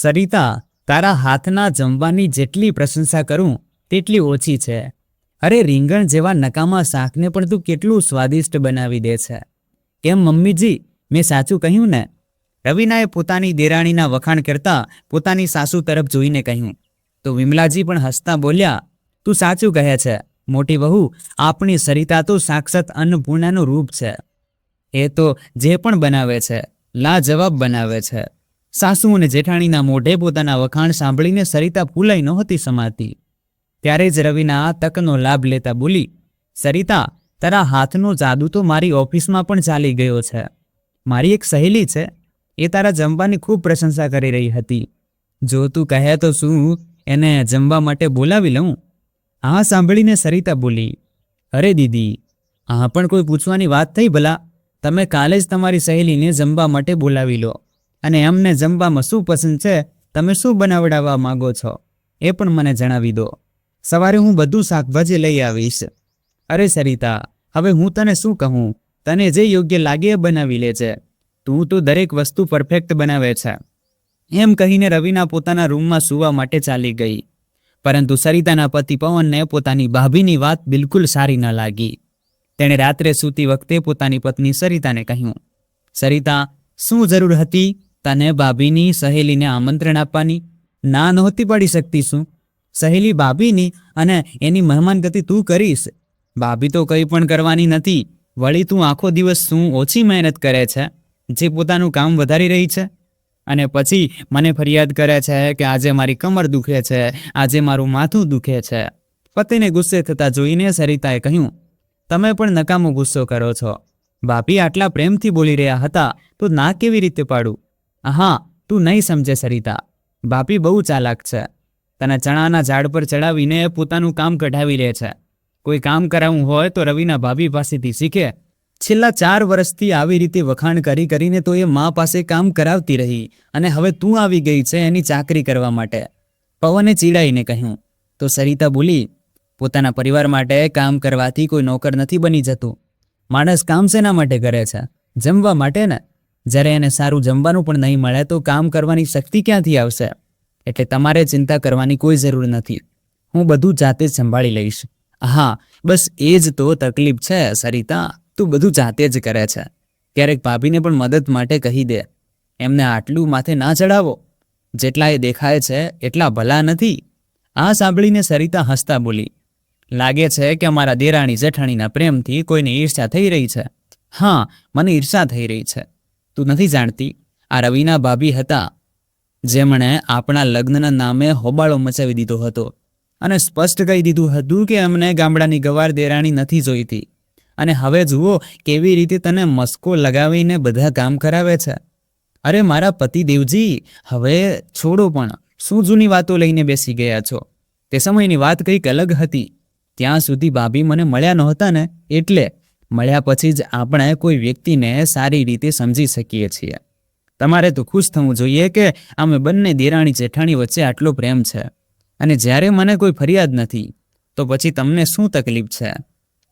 સરિતા, તારા હાથના જમવાની જેટલી પ્રશંસા કરું, તેટલી ઓછી છે. અરે રીંગણ જેવા નકામા શાકને પણ તું કેટલું સ્વાદિષ્ટ બનાવી દે છે. કેમ મમ્મીજી, મેં સાચું કહ્યું ને? રવિનાએ પોતાની દેરાણીના વખાણ કરતા પોતાની સાસુ તરફ જોઈને કહ્યું. તો વિમલાજી પણ હસતા બોલ્યા, તું સાચું કહે છે. મોટી વહુ, આપણી સરિતા તો સાક્ષાત અન્નપૂર્ણાનું રૂપ છે. એ તો જે પણ બનાવે છે, લાજવાબ બનાવે છે. સાસુ અને જેઠાણીના મોઢે પોતાના વખાણ સાંભળીને સરિતા ફૂલાઈ નહોતી સમાતી. ત્યારે જ રવિના આ તકનો લાભ લેતા બોલી, સરિતા, તારા હાથનો જાદુ તો મારી ઓફિસમાં પણ ચાલી ગયો છે. મારી એક સહેલી છે. એ તારા જમવાની ખૂબ પ્રશંસા કરી રહી હતી. જો તું કહે તો શું એને જમવા માટે બોલાવી લઉં? આ સાંભળીને સરિતા બોલી, અરે દીદી, આ પણ કોઈ પૂછવાની વાત થઈ ભલા. તમે કાલે જ તમારી સહેલીને જમવા માટે બોલાવી લો. અને અમને જમવામાં શું પસંદ છે, તમે શું બનાવડાવવા માગો છો, એ પણ મને જણાવી દો. સવારે હું બધું શાકભાજી લઈ આવીશ. અરે સરિતા, હવે હું તને શું કહું? તને જે યોગ્ય લાગે એ બનાવી લે છે તું તો દરેક વસ્તુ પરફેક્ટ બનાવે છે. એમ કહીને રવિના પોતાના રૂમમાં સૂવા માટે ચાલી ગઈ. પરંતુ સરિતાના પતિ પવનને પોતાની ભાભીની વાત બિલકુલ સારી ન લાગી. તેણે રાત્રે સૂતી વખતે પોતાની પત્ની સરિતાને કહ્યું, સરિતા, શું જરૂર હતી? તને ભાભીની સહેલીને આમંત્રણ આપવાની ના નહોતી પાડી શકતી શું? સહેલી ભાભીની અને એની મહેમાનગતિ તું કરીશ. ભાભી તો કંઈ પણ કરવાની નથી. વળી તું આખો દિવસ શું ઓછી મહેનત કરે છે? જે પોતાનું કામ વધારી રહી છે? અને પછી મને ફરિયાદ કરે છે કે આજે મારી કમર દુખે છે, આજે મારું માથું દુખે છે. પતિને ગુસ્સે થતા જોઈને સરિતાએ કહ્યું, તમે પણ નકામો ગુસ્સો કરો છો. ભાભી આટલા પ્રેમથી બોલી રહ્યા હતા તો ના કેવી રીતે પાડું? હા તું નહીં સમજે સરિતા. બાપી બહુ ચાલાક છે. તને ચણાના ઝાડ પર ચડાવીને પોતાનું કામ કઢાવી લે છે. કોઈ કામ કરાવવું હોય તો રવિના ભાભી પાસેથી શીખે. છેલ્લા ચાર વર્ષથી આવી રીતે વખાણ કરી કરીને તો એ મા પાસે કામ કરાવતી રહી અને હવે તું આવી ગઈ છે એની ચાકરી કરવા માટે. પવને ચીડાઈને કહ્યું, તો સરિતા બોલી, પોતાના પરિવાર માટે કામ કરવાથી કોઈ નોકર નથી બની જતું. માણસ કામ શેના માટે કરે છે? જમવા માટે ને? જ્યારે એને સારું જમવાનું પણ નહીં મળે, તો કામ કરવાની શક્તિ ક્યાંથી આવશે? એટલે તમારે ચિંતા કરવાની કોઈ જરૂર નથી. હું બધું જાતે જ સંભાળી લઈશ. હા બસ એ જ તો તકલીફ છે, સરિતા. તું બધું જાતે જ કરે છે. ક્યારેક ભાભીને પણ મદદ માટે કહી દે. એમને આટલું માથે ના ચડાવો જેટલા એ દેખાય છે, એટલા ભલા નથી. આ સાંભળીને સરિતા હસતા બોલી. લાગે છે કે અમારા દેરાણી જેઠાણીના પ્રેમથી કોઈને ઈર્ષ્યા થઈ રહી છે. હા, મને ઈર્ષા થઈ રહી છે. તું નથી જાણતી? આ રવિના ભાભી હતા, જેમણે આપણા લગ્નના નામે હોબાળો મચાવી દીધો હતો. અને સ્પષ્ટ કહી દીધું હતું કે અમને ગામડાની ગવાર દેરાણી નથી જોઈતી. અને હવે જુઓ કેવી રીતે તને મસ્કો લગાવીને બધા કામ કરાવે છે. અરે મારા પતિદેવજી હવે છોડો પણ. શું જૂની વાતો લઈને બેસી ગયા છો? તે સમયની વાત કંઈક અલગ હતી. ત્યાં સુધી ભાભી મને મળ્યા નહોતા ને, એટલે મળ્યા પછી જ આપણે કોઈ વ્યક્તિને સારી રીતે સમજી શકીએ છીએ. તમારે તો ખુશ થવું જોઈએ કે અમે બંને દેરાણી જેઠાણી વચ્ચે આટલો પ્રેમ છે. અને જ્યારે મને કોઈ ફરિયાદ નથી, તો પછી તમને શું તકલીફ છે?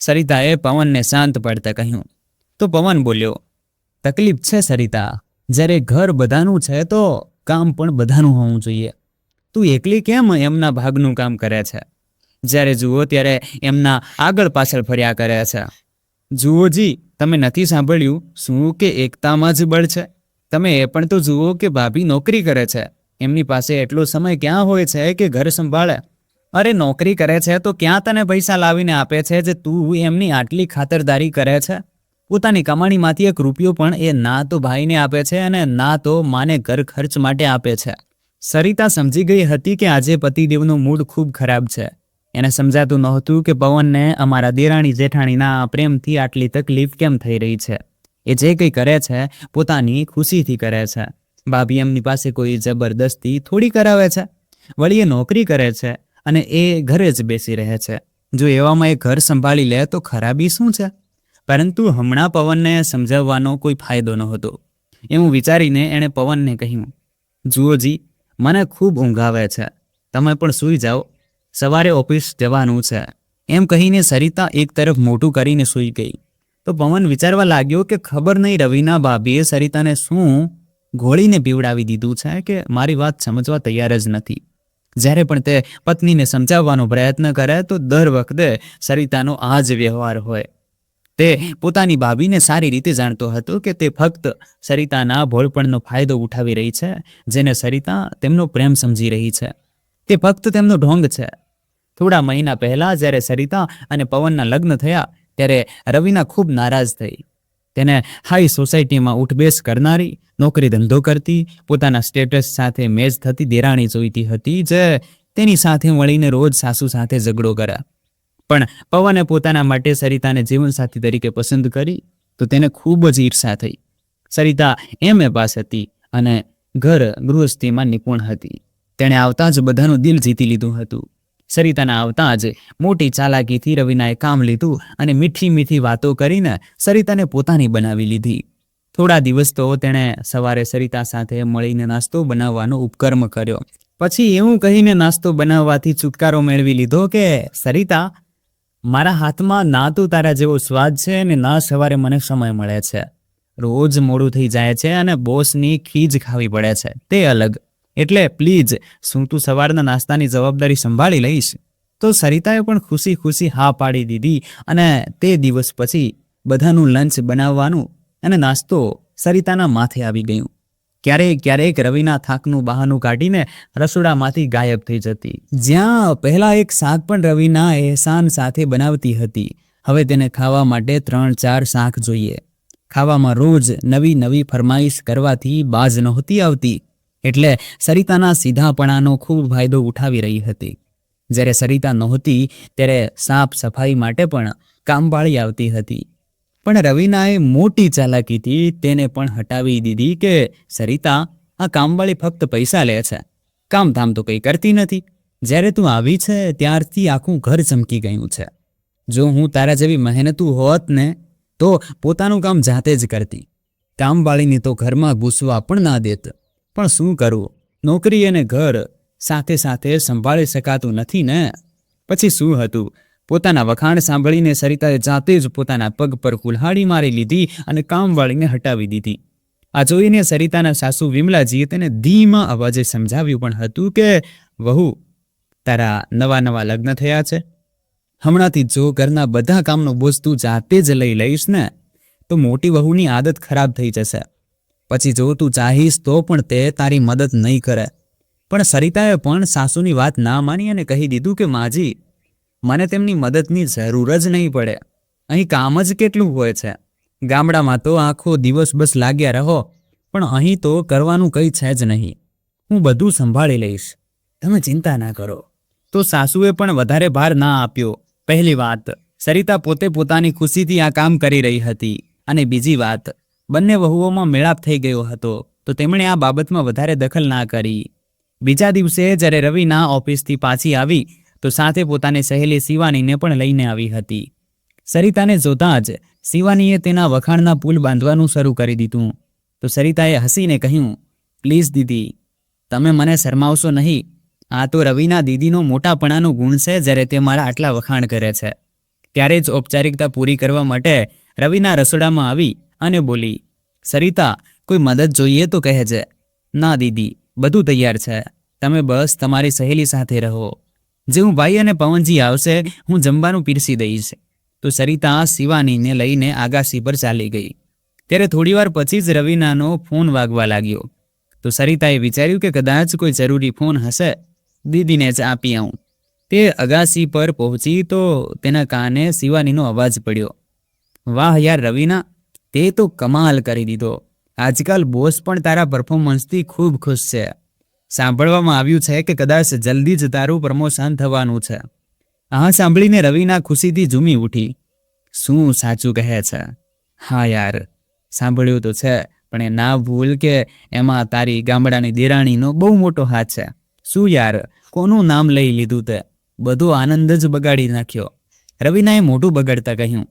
સરિતાએ પવનને શાંત પાડતા કહ્યું. તો પવન બોલ્યો, તકલીફ છે સરિતા. જ્યારે ઘર બધાનું છે તો કામ પણ બધાનું હોવું જોઈએ. તું એકલી કેમ એમના ભાગનું કામ કરે છે? જ્યારે જુઓ ત્યારે એમના આગળ પાછળ ફર્યા કરે છે. જુઓ જી, તમે નથી સાંભળ્યું શું કે એકતામાં જ બળ છે? તમે એ પણ તો જુઓ કે ભાભી નોકરી કરે છે. એમની પાસે એટલો સમય ક્યાં હોય છે કે ઘર સંભાળે? અરે નોકરી કરે છે તો ક્યાં તને પૈસા લાવીને આપે છે જે તું એમની આટલી ખાતરદારી કરે છે? પોતાની કમાણીમાંથી એક રૂપિયો પણ એ ના તો ભાઈને આપે છે અને ના તો માને ઘર ખર્ચ માટે આપે છે. સરિતા સમજી ગઈ હતી કે આજે પતિદેવનું મૂડ ખૂબ ખરાબ છે. એને સમજાતું નહોતું કે પવનને અમારા દેરાણી જેઠાણીના પ્રેમથી આટલી તકલીફ કેમ થઈ રહી છે? એ જે કંઈ કરે છે, પોતાની ખુશીથી કરે છે. ભાભી એમની પાસે કોઈ જબરદસ્તી થોડી કરાવે છે? વળી એ નોકરી કરે છે અને એ ઘરે જ બેસી રહે છે. જો એવામાં એ ઘર સંભાળી લે તો ખરાબી શું છે? પરંતુ હમણાં પવનને સમજાવવાનો કોઈ ફાયદો નહોતો. એવું વિચારીને એણે પવનને કહ્યું, જુઓ જી, મને ખૂબ ઊંઘ આવે છે. તમે પણ સૂઈ જાઓ. સવારે ઓફિસ જવાનું છે. એમ કહીને સરિતા એક તરફ મોટું કરીને સૂઈ ગઈ. તો પવન વિચારવા લાગ્યો કે ખબર નહીં રવિના ભાભીએ સરિતાને શું ઘોળીને પીવડાવી દીધું છે કે મારી વાત સમજવા તૈયાર જ નથી. જ્યારે પણ તે પત્નીને સમજાવવાનો પ્રયત્ન કરે તો દર વખતે સરિતાનો આ જ વ્યવહાર હોય. તે પોતાની ભાભીને સારી રીતે જાણતો હતો કે તે ફક્ત સરિતાના ભોળપણનો ફાયદો ઉઠાવી રહી છે, જેને સરિતા તેમનો પ્રેમ સમજી રહી છે. તે ફક્ત તેમનો ઢોંગ છે. થોડા મહિના પહેલા જ્યારે સરિતા અને પવનના લગ્ન થયા, ત્યારે રવિના ખૂબ નારાજ થઈ. તેને હાઈ સોસાયટીમાં ઉઠબેસ કરનારી, નોકરી ધંધો કરતી, પોતાના સ્ટેટસ સાથે મેચ થતી દેરાણી જોઈતી હતી, જે તેની સાથે મળીને રોજ સાસુ સાથે ઝઘડો કરે પણ પવને પોતાના માટે સરિતાને જીવનસાથી તરીકે પસંદ કરી, તો તેને ખૂબ જ ઈર્ષા થઈ. સરિતા એમ એ પાસ હતી અને ઘર ગૃહસ્થીમાં નિપુણ હતી. તેણે આવતા જ બધાનું દિલ જીતી લીધું હતું. સરિતાના આવતા જ મોટી ચાલાકીથી રવિનાએ કામ લીધું અને મીઠી મીઠી વાતો કરીને સરિતાને પોતાની બનાવી લીધી. થોડા દિવસ તો તેણે સવારે સરિતા સાથે મળીને નાસ્તો બનાવવાનો ઉપકર્મ કર્યો. પછી એવું કહીને નાસ્તો બનાવવાથી છુટકારો મેળવી લીધો કે, સરિતા, મારા હાથમાં ના તો તારા જેવો સ્વાદ છે અને ના સવારે મને સમય મળે છે. રોજ મોડું થઈ જાય છે અને બોસની ખીજ ખાવી પડે છે. તે અલગ એટલે પ્લીઝ શું તું સવારના નાસ્તાની જવાબદારી સંભાળી લઈશ? તો સરિતાએ પણ ખુશી ખુશી હા પાડી દીધી અને તે દિવસ પછી બધાનું લંચ બનાવવાનું અને નાસ્તો સરિતાના માથે આવી ગયું. ક્યારેક ક્યારેક રવિના થાકનું બહાનું કાઢીને રસોડામાંથી ગાયબ થઈ જતી. જ્યાં પહેલા એક શાક પણ રવિના એહસાન સાથે બનાવતી હતી. હવે તેને ખાવા માટે ત્રણ ચાર શાક જોઈએ. ખાવામાં રોજ નવી નવી ફરમાઈશ કરવાથી બાજ નહોતી આવતી. એટલે સરિતાના સીધાપણાનો ખૂબ ફાયદો ઉઠાવી રહી હતી. જ્યારે સરિતા નહોતી, ત્યારે સાફ સફાઈ માટે પણ કામવાળી આવતી હતી. પણ રવિનાએ મોટી ચાલાકીથી તેને પણ હટાવી દીધી કે સરિતા આ કામવાળી ફક્ત પૈસા લે છે. કામધામ તો કંઈ કરતી નથી. જ્યારે તું આવી છે, ત્યારથી આખું ઘર ચમકી ગયું છે. જો હું તારા જેવી મહેનતું હોત ને, તો પોતાનું કામ જાતે જ કરતી. કામવાળીને તો ઘરમાં ઘૂસવા પણ ના દેત. પણ શું કરું? નોકરી અને ઘર સાથે સાથે સંભાળી શકાતું નથી ને? પછી શું હતું? પોતાના વખાણ સાંભળીને સરિતાએ જાતે જ પોતાના પગ પર કુલ્હાડી મારી લીધી અને કામવાળીને હટાવી દીધી. આ જોઈને સરિતાના સાસુ વિમલાજીએ તેને ધીમા અવાજે સમજાવ્યું પણ હતું કે, વહુ, તારા નવા નવા લગ્ન થયા છે. હમણાંથી જો ઘરના બધા કામનો બોજ તું જાતે જ લઈ લઈશ ને, તો મોટી વહુની આદત ખરાબ થઈ જશે. પછી જો તું ચાહીશ તો પણ તે તારી મદદ નહીં કરે. પણ સરિતાએ પણ સાસુની વાત ના માની અને કહી દીધું કે, માજી, મને તેમની મદદની જરૂર જ નહીં પડે. અહીં કામ જ કેટલું હોય છે. ગામડામાં તો આખો દિવસ બસ લાગ્યા રહો, પણ અહીં તો કરવાનું કંઈ છે જ નહીં. હું બધું સંભાળી લઈશ. તમે ચિંતા ના કરો. તો સાસુએ પણ વધારે ભાર ના આપ્યો. પહેલી વાત, સરિતા પોતે પોતાની ખુશીથી આ કામ કરી રહી હતી. અને બીજી વાત બંને વહુઓમાં મેળાપ થઈ ગયો હતો, તો તેમણે આ બાબતમાં વધારે દખલ ના કરી. બીજા દિવસે જ્યારે રવિ ના ઓફિસથી પાછી આવી, તો સાથે પોતાની સહેલી શિવાનીને પણ લઈને આવી હતી. સરિતાને જોતાં જ શિવાનીએ તેના વખાણના પુલ બાંધવાનું શરૂ કરી દીધું. તો સરિતાએ હસીને કહ્યું, પ્લીઝ દીદી, તમે મને શરમાવશો નહીં. આ તો રવિના દીદીનો મોટાપણાનો ગુણ છે જ્યારે તે મારા આટલા વખાણ કરે છે. ત્યારે જ ઔપચારિકતા પૂરી કરવા માટે રવિના રસોડામાં આવી અને બોલી, સરિતા, કોઈ મદદ જોઈએ તો કહેજે ના, દીદી, બધું તૈયાર છે. તમે બસ તમારી સહેલી સાથે રહો. જે હું ભાઈ અને પવનજી આવશે, હું જમવાનું પીરસી દઈશ. તો સરિતા શિવાનીને લઈને આગાશી પર ચાલી ગઈ. ત્યારે થોડીવાર પછી જ રવિનાનો ફોન વાગવા લાગ્યો. તો સરિતાએ વિચાર્યું કે કદાચ કોઈ જરૂરી ફોન હશે. દીદીને જ આપી આવું. તે અગાસી પર પહોંચી તો તેના કાને શિવાનીનો અવાજ પડ્યો. વાહ યાર રવિના તે તો કમાલ કરી દીધો. આજકાલ બોસ પણ તારા પરફોર્મન્સથી ખૂબ ખુશ છે. સાંભળવામાં આવ્યું છે કે કદાચ જલ્દી જ તારું પ્રમોશન થવાનું છે. આ સાંભળીને રવિના ખુશીથી ઝૂમી ઉઠી. શું સાચું કહે છે? હા યાર, સાંભળ્યું તો છે, પણ એ ના ભૂલ કે એમાં તારી ગામડાની દેરાણીનો બહુ મોટો હાથ છે. શું યાર, કોનું નામ લઈ લીધું તે? બધો આનંદ જ બગાડી નાખ્યો. રવિનાએ મોઢું બગાડતા કહ્યું.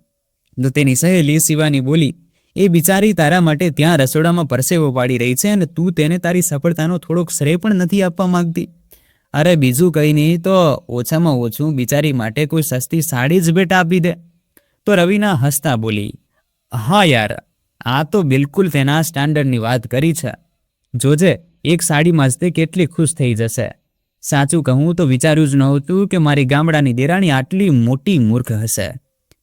તો તેની સહેલી શિવાની બોલી એ બિચારી તારા માટે ત્યાં રસોડામાં પરસેવો પાડી રહી છે અને તું તેને તારી સફળતાનો થોડોક શ્રેય પણ નથી આપવા માંગતી. અરે બીજું કંઈ નહીં, તો ઓછામાં ઓછું બિચારી માટે કોઈ સસ્તી સાડી જ ભેટ આપી દે. તો રવિના હસતા બોલી, હા યાર, આ તો બિલકુલ તેના સ્ટાન્ડર્ડની વાત કરી છે. જોજે, એક સાડીમાં જ તે કેટલી ખુશ થઈ જશે. સાચું કહું તો વિચાર્યું જ નહોતું કે મારી ગામડાની દેરાણી આટલી મોટી મૂર્ખ હશે.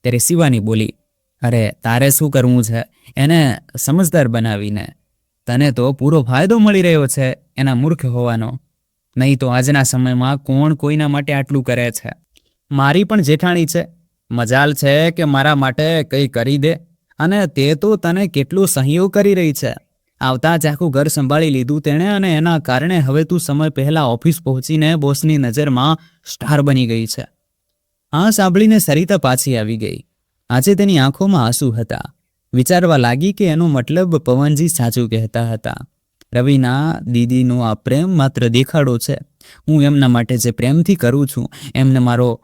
ત્યારે શિવાની બોલી, અરે, તારે શું કરવું છે? એને સમજદાર બનાવીને તને તો પૂરો ફાયદો મળી રહ્યો છે એના મૂર્ખ હોવાનો. નહીં તો આજના સમયમાં કોણ કોઈના માટે આટલું કરે છે? મારી પણ જેઠાણી છે. મજાલ છે કે મારા માટે કંઈ કરી દે અને તે તો તને કેટલો સહયોગ કરી રહી છે. આવતા જ આખું ઘર સંભાળી લીધું તેણે અને એના કારણે હવે તું સમય પહેલા ઓફિસ પહોંચીને બોસની નજરમાં સ્ટાર બની ગઈ છે. આ સાંભળીને સરિતા પાછી આવી ગઈ. આજે તેની આંખોમાં આંસુ હતા. વિચારવા લાગી કે એનો મતલબ પવનજી સાચું કહેતા હતા. રવિના, દીદીનો આ પ્રેમ માત્ર દેખાડો છે. હું એમના માટે જે પ્રેમથી કરું છું, એમને મારો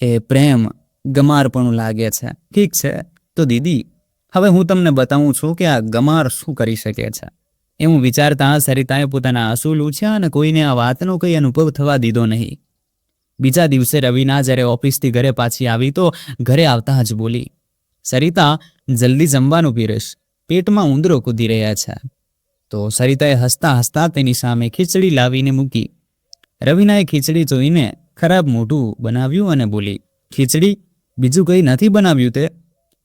એ પ્રેમ ગમારપણું લાગે છે. ઠીક છે. તો દીદી, હવે હું તમને બતાવું છું કે આ ગમાર શું કરી શકે છે. એવું વિચારતા સરિતાએ પોતાના આંસુ લૂછ્યા અને કોઈને આ વાતનો કંઈ અનુભવ થવા દીધો નહીં. બીજા દિવસે રવિના જ્યારે ઓફિસથી ઘરે પાછી આવી તો ઘરે આવતા જ બોલી, સરિતા જલ્દી જમવાનું પીરસ પેટમાં ઉંદરો કૂદી રહ્યા છે. તો સરિતાએ હસતા હસતા તેની સામે ખીચડી લાવીને મૂકી. રવિનાએ ખીચડી જોઈને ખરાબ મોઢું બનાવ્યું અને બોલી, ખીચડી? બીજું કંઈ નથી બનાવ્યું તે?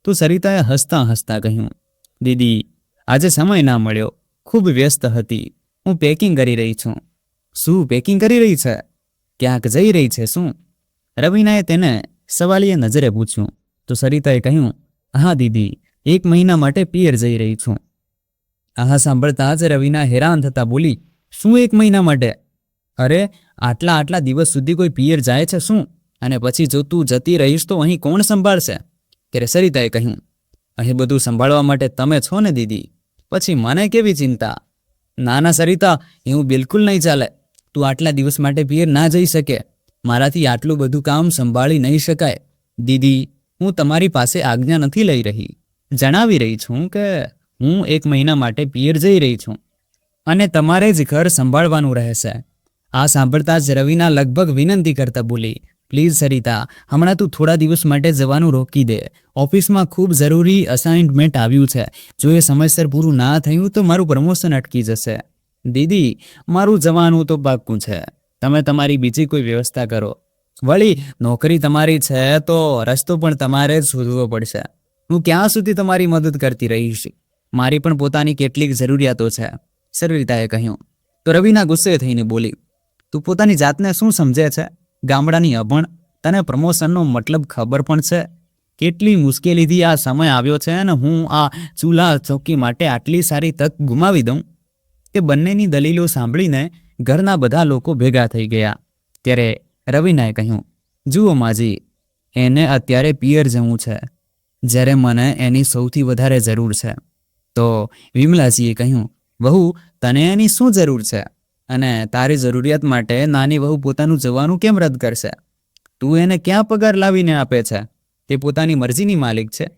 તો સરિતાએ હસતા હસતા કહ્યું, દીદી, આજે સમય ના મળ્યો. ખૂબ વ્યસ્ત હતી. હું પેકિંગ કરી રહી છું. શું પેકિંગ કરી રહી છે? ક્યાંક જઈ રહી છે શું? રવિનાએ તેને સવાલીએ નજરે પૂછ્યું. તો સરિતાએ કહ્યું હા, દીદી. એક મહિના માટે પિયર જઈ રહી છું. આહા, સાંભળતા જ રવિના હેરાન થતા બોલી, શું એક મહિના માટે? અરે, આટલા આટલા દિવસ સુધી કોઈ પિયર જાય છે શું? અને પછી જો તું જતી રહીશ તો અહીં કોણ સંભાળશે? ત્યારે સરિતાએ કહ્યું, અહીં બધું સંભાળવા માટે તમે છો ને, દીદી. પછી મને કેવી ચિંતા? ના ના, સરિતા, એવું બિલકુલ નહીં ચાલે. તું આટલા દિવસ માટે પિયર ના જઈ શકે. મારાથી આટલું બધું કામ સંભાળી નહીં શકાય. દીદી હું તમારી પાસે આજ્ઞા નથી લઈ રહી. જણાવી રહી છું કે હું એક મહિના માટે પિયર જઈ રહી છું અને તમારે જ ઘર સંભાળવાનું રહેશે. આ સાંભળતા જ રવિના લગભગ વિનંતી કરતા બોલી, પ્લીઝ સરિતા, હમણાં તું થોડા દિવસ માટે જવાનું રોકી દે. ઓફિસમાં ખૂબ જરૂરી અસાઇનમેન્ટ આવ્યું છે. જો એ સમયસર પૂરું ના થયું તો મારું પ્રમોશન અટકી જશે. દીદી, મારું જવાનું તો પાક્કું છે. તમે તમારી બીજી કોઈ વ્યવસ્થા કરો. વળી નોકરી તમારી છે તો રસ્તો પણ તમારે જ શોધવો પડશે. હું ક્યાં સુધી તમારી મદદ કરતી રહીશ? મારી પણ પોતાની કેટલીક જરૂરિયાતો છે સરવિતાએ કહ્યું. તો રવિના ગુસ્સે થઈને બોલી, તું પોતાની જાતને શું સમજે છે? ગામડાની અભણ, તને પ્રમોશનનો મતલબ ખબર પણ છે? કેટલી મુશ્કેલીથી આ સમય આવ્યો છે અને હું આ ચૂલા ચોકી માટે આટલી સારી તક ગુમાવી દઉં? તે બંનેની દલીલો સાંભળીને ઘરના બધા લોકો ભેગા થઈ ગયા. ત્યારે રવિનાએ કહ્યું, જુઓ માજી, એને અત્યારે પિયર જવું છે, જ્યારે મને એની સૌથી વધારે જરૂર છે. તો વિમલાજીએ કહ્યું, વહુ, તને એની શું જરૂર છે? અને તારી જરૂરિયાત માટે નાની વહુ પોતાનું જવાનું કેમ રદ કરશે? તું એને ક્યાં પગાર લાવીને આપે છે? તે પોતાની મરજીની માલિક છે.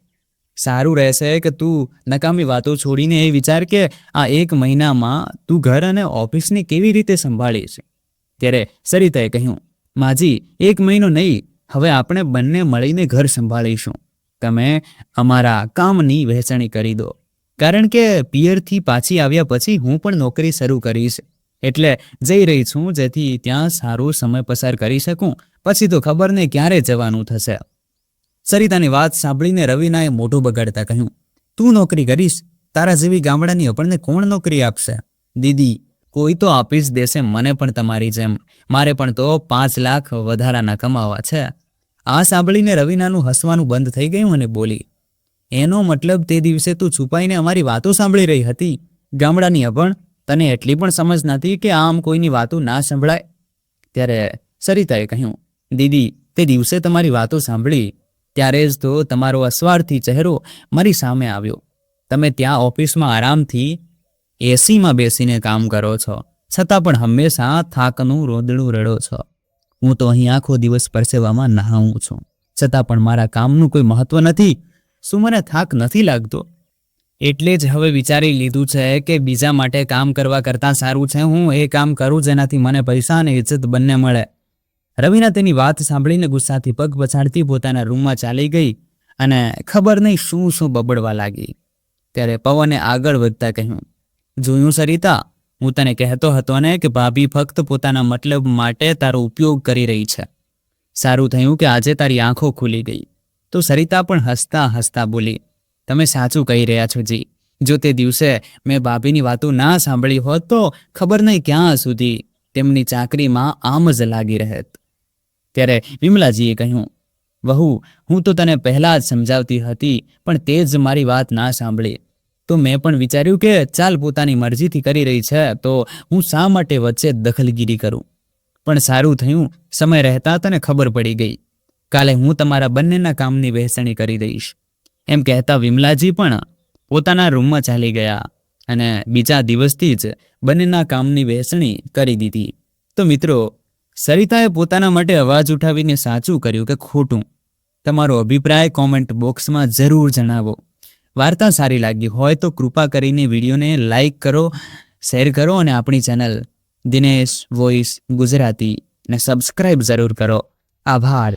સારું રહેશે કે તું નકામી વાતો છોડીને એ વિચાર કે આ એક મહિનામાં તું ઘર અને ઓફિસને કેવી રીતે સંભાળીશ? ત્યારે સરિતાએ કહ્યું માજી, એક મહિનો નહીં, હવે આપણે બંને મળીને ઘર સંભાળીશું. તમે અમારા કામની વહેંચણી કરી દો. કારણ કે પિયરથી પાછી આવ્યા પછી હું પણ નોકરી શરૂ કરીશ. એટલે જઈ રહી છું જેથી ત્યાં સારો સમય પસાર કરી શકું. પછી તો ખબર નહીં ક્યારે જવાનું થશે. સરિતાની વાત સાંભળીને રવિનાએ મોઢું બગાડતા કહ્યું, તું નોકરી કરીશ? તારા જેવી ગામડાની આપણને કોણ નોકરી આપશે? દીદી કોઈ તો આપી જ દેશે મને પણ તમારી જેમ. મારે પણ તો પાંચ લાખ વધારાના કમાવા છે. આ સાંભળીને રવિનાનું હસવાનું બંધ થઈ ગયું અને બોલી, એનો મતલબ તે દિવસે તું છુપાઈને અમારી વાતો સાંભળી રહી હતી. ગામડાની અભણ તને એટલી પણ સમજ નથી કે આમ કોઈની વાતો ના સંભળાય. ત્યારે સરિતાએ કહ્યું, દીદી, તે દિવસે તમારી વાતો સાંભળી. ત્યારે જ તો તમારો અસ્વાર્થી ચહેરો મારી સામે આવ્યો. તમે ત્યાં ઓફિસમાં આરામથી એસીમાં બેસીને કામ કરો છો, છતાં પણ હંમેશા થાકનું રોદડું રડો છો. હું તો અહીં આખો દિવસ પરસેવામાં નહાવું છું. છતાં પણ મારા કામનું કોઈ મહત્વ નથી. શું મને થાક નથી લાગતો? એટલે જ હવે વિચારી લીધું છે કે બીજા માટે કામ કરવા કરતાં સારું છે હું એ કામ કરું જેનાથી મને પૈસા અને ઇજ્જત બંને મળે. રવિના તેની વાત સાંભળીને ગુસ્સાથી પગ પછાડતી પોતાના રૂમમાં ચાલી ગઈ અને ખબર નહીં શું શું બબડવા લાગી. ત્યારે પવને આગળ વધતા કહ્યું જોયું સરિતા? હું તને કહેતો હતો ને કે ભાભી ફક્ત પોતાના મતલબ માટે તારો ઉપયોગ કરી રહી છે. સારું થયું કે આજે તારી આંખો ખુલી ગઈ. તો સરિતા પણ હસતા હસતા બોલી, તમે સાચું કહી રહ્યા છો જી. જો તે દિવસે મેં ભાભીની વાતો ના સાંભળી હોત તો ખબર નહીં ક્યાં સુધી તેમની ચાકરીમાં આમ જ લાગી રહેત. ત્યારે વિમલાજીએ કહ્યું, વહુ, હું તો તને પહેલાં જ સમજાવતી હતી, પણ તે જ મારી વાત ના સાંભળી. તો મેં પણ વિચાર્યું કે ચાલ પોતાની મરજીથી કરી રહી છે, તો હું શા માટે વચ્ચે દખલગીરી કરું? પણ સારું થયું, સમય રહેતા તને ખબર પડી ગઈ. કાલે હું તમારા બંનેના કામની વહેંચણી કરી દઈશ. એમ કહેતા વિમલાજી પણ પોતાના રૂમમાં ચાલી ગયા અને બીજા દિવસથી જ બંનેના કામની વહેંચણી કરી દીધી. તો મિત્રો, સરિતાએ પોતાના માટે અવાજ ઉઠાવીને સાચું કર્યું કે ખોટું? તમારો અભિપ્રાય કોમેન્ટ બોક્સમાં જરૂર જણાવો. વાર્તા સારી લાગી હોય તો કૃપા કરીને વિડીયોને લાઈક કરો, શેર કરો અને આપણી ચેનલ દિનેશ વોઇસ ગુજરાતી ને સબસ્ક્રાઇબ જરૂર કરો. આભાર.